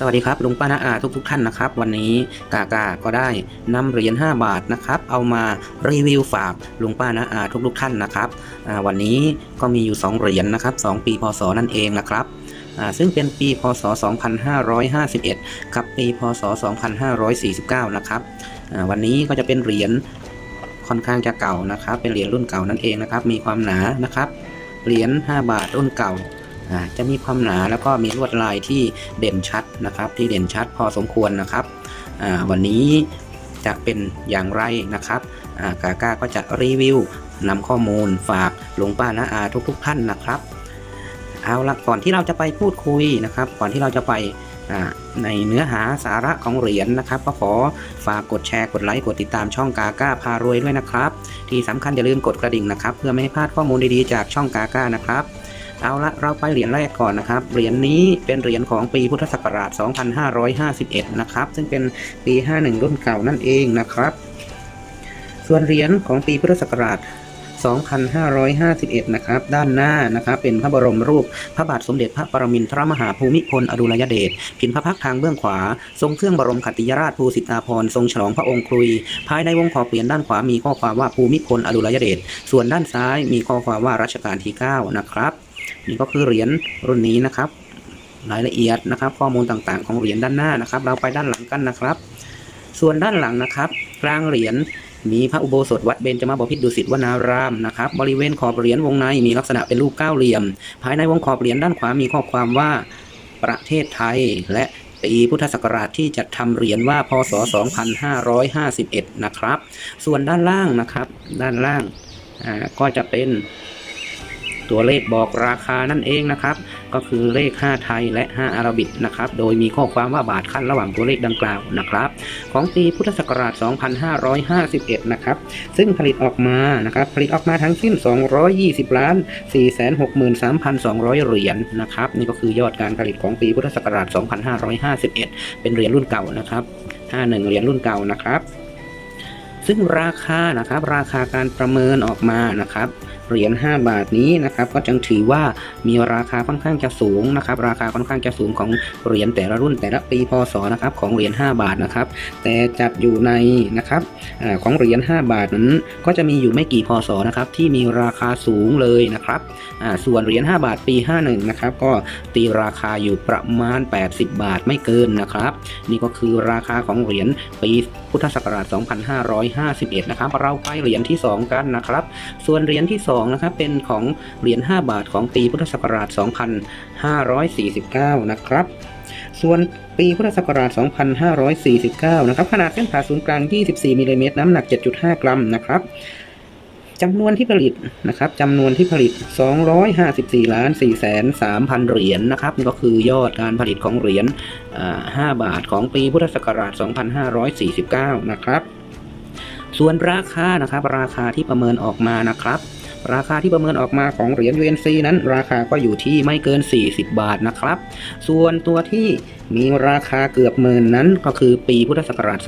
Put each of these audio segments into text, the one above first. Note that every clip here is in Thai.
สวัสดีครับลุงป้านาอาทุกทุกท่านนะครับ วันนี้กากาก็ได้นำเหรียญ5บาทนะครับเอามารีวิวฝากลุงป้านาอาทุกทุกท่านนะครับวันนี้ก็มีอยู่ 2 เหรียญนะครับ 2 ปีพศนั่นเองนะครับซึ่งเป็นปีพศ 2551 กับปีพศ 2549 นะครับอ่าวันนี้ก็จะเป็นเหรียญค่อนข้างจะเก่านะครับ เป็นเหรียญรุ่นเก่านั่นเองนะครับ มีความหนานะครับเหรียญ5บาทรุ่นเก่า จะมีความหนาแล้วก็มีลวดลายที่เด่นชัดนะครับ ที่เด่นชัดพอสมควรนะครับวันนี้จะเป็นอย่างไรนะครับกาก้าก็จะรีวิวนำข้อมูลฝากหลวงป้านาอาทุกๆท่านนะครับเอาละก่อนที่เราจะไปพูดคุยนะครับ ก่อนที่เราจะไปในเนื้อหาสาระของเหรียญนะครับ ก็ขอฝากกดแชร์กดไลค์กดติดตามช่องกาก้าพารวยด้วยนะครับ ที่สำคัญอย่าลืมกดกระดิ่งนะครับ เพื่อไม่ให้พลาดข้อมูลดีๆจากช่องกาก้านะครับ เอาละเราไปเหรียญแรกก่อนนะครับ เหรียญนี้เป็นเหรียญของปีพุทธศักราช 2551 นะครับ ซึ่งเป็นปี 51 รุ่นเก่านั่นเองนะครับ ส่วนเหรียญของปีพุทธศักราช 2551 นะครับ ด้านหน้านะครับเป็นพระบรมรูป พระบาทสมเด็จพระปรมินทรมหาภูมิพลอดุลยเดชพินพระพักทางเบื้องขวา ทรงเครื่องบรมขัตติยราชภูสิทธาภรณ์ทรงฉลองพระองค์ครุย ภายในวงขอบเปลี่ยนด้านขวามีข้อความว่าภูมิพลอดุลยเดชส่วนด้านซ้ายมีข้อความว่ารัชกาลที่ 9 นะครับ นี่ก็คือเหรียญรุ่นนี้นะครับ รายละเอียดนะครับ ข้อมูลต่างๆ ของเหรียญด้านหน้านะครับ เราไปด้านหลังกันนะครับ ส่วนด้านหลังนะครับกลางเหรียญมีพระอุโบสถวัดเบญจมาบพิตรดุสิตวนารามนะครับบริเวณขอบเหรียญวงในมีลักษณะเป็นรูปเก้าเหลี่ยม ภายในวงขอบเหรียญด้านขวามีข้อความว่าประเทศไทยและปีพุทธศักราชที่จัดทำเหรียญว่าพศ 2551 นะครับ ส่วนด้านล่างนะครับ ด้านล่างก็จะเป็น ตัวเลขบอกราคานั่นเองนะครับ ก็คือเลข 5 ไทยและ 5 อาราบิกนะครับ โดยมีข้อความว่าบาทขั้นระหว่างตัวเลขดังกล่าวนะครับ ของปีพุทธศักราช 2551 นะครับ ซึ่งผลิตออกมานะครับ ผลิตออกมาทั้งสิ้น 220 ล้าน 463,200 เหรียญนะครับ นี่ก็คือยอดการผลิตของปีพุทธศักราช 2551 เป็นเหรียญรุ่นเก่านะครับ 51 เหรียญรุ่นเก่านะครับ ซึ่งราคานะครับ ราคาการประเมินออกมานะครับ เหรียญ5บาทนี้นะครับก็จึงถือว่ามีราคาค่อนข้างจะสูงนะครับราคาค่อนข้างจะสูงของเหรียญแต่ละรุ่นแต่ละปีพศนะครับของเหรียญ5บาทนะครับแต่จัดอยู่ในนะครับอของเหรียญ5บาทนั้นก็จะมีอยู่ไม่กี่พศนะครับที่มีราคาสูงเลยนะครับส่วนเหรียญ5บาทปี 51นะครับก็ตีราคาอยู่ประมาณ 80 บาทไม่เกินนะครับ นี่ก็คือราคาของเหรียญปีพุทธศักราช 2551 นะครับเราไปเหรียญที่ 2 กันนะครับ ส่วนเหรียญที่ 2นะครับเป็นของเหรียญ5บาทของปีพุทธศักราช 2549 นะครับ ส่วนปีพุทธศักราช 2549 นะครับขนาดเส้นผ่าศูนย์กลาง 24มิลลิเมตรน้ำหนัก 7.5 กรัมนะครับจำนวนที่ผลิตนะครับจำนวนที่ผลิต 254ล้าน4แสน3,000เหรียญนะครับก็คือยอดการผลิตของเหรียญอ่า5บาทของปีพุทธศักราช 2549 นะครับ ส่วนราคานะครับ ราคาที่ประเมินออกมานะครับ ราคาที่ประเมินออกมาของเหรียญ UNC นั้น ราคาก็อยู่ที่ไม่เกิน 40 บาทนะครับ ส่วนตัวที่มีราคาเกือบหมื่นนั้นก็คือปีพุทธศักราช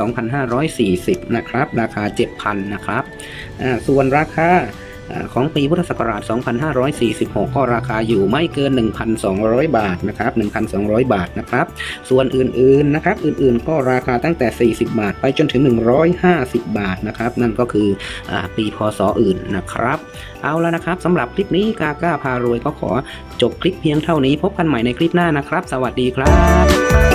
2540 นะครับ ราคา 7,000 นะครับอ่าส่วนราคา ของปีพุทธศักราช 2546 ก็ราคาอยู่ไม่เกิน 1,200 บาทนะครับ 1,200 บาทนะครับ ส่วนอื่นๆนะครับ อื่นๆ ก็ราคาตั้งแต่ 40 บาท ไปจนถึง 150 บาทนะครับ นั่นก็คืออปีพศอื่นนะครับ เอาแล้วนะครับสำหรับคลิปนี้กาก้าพารวยก็ขอจบคลิปเพียงเท่านี้ พบกันใหม่ในคลิปหน้านะครับ สวัสดีครับ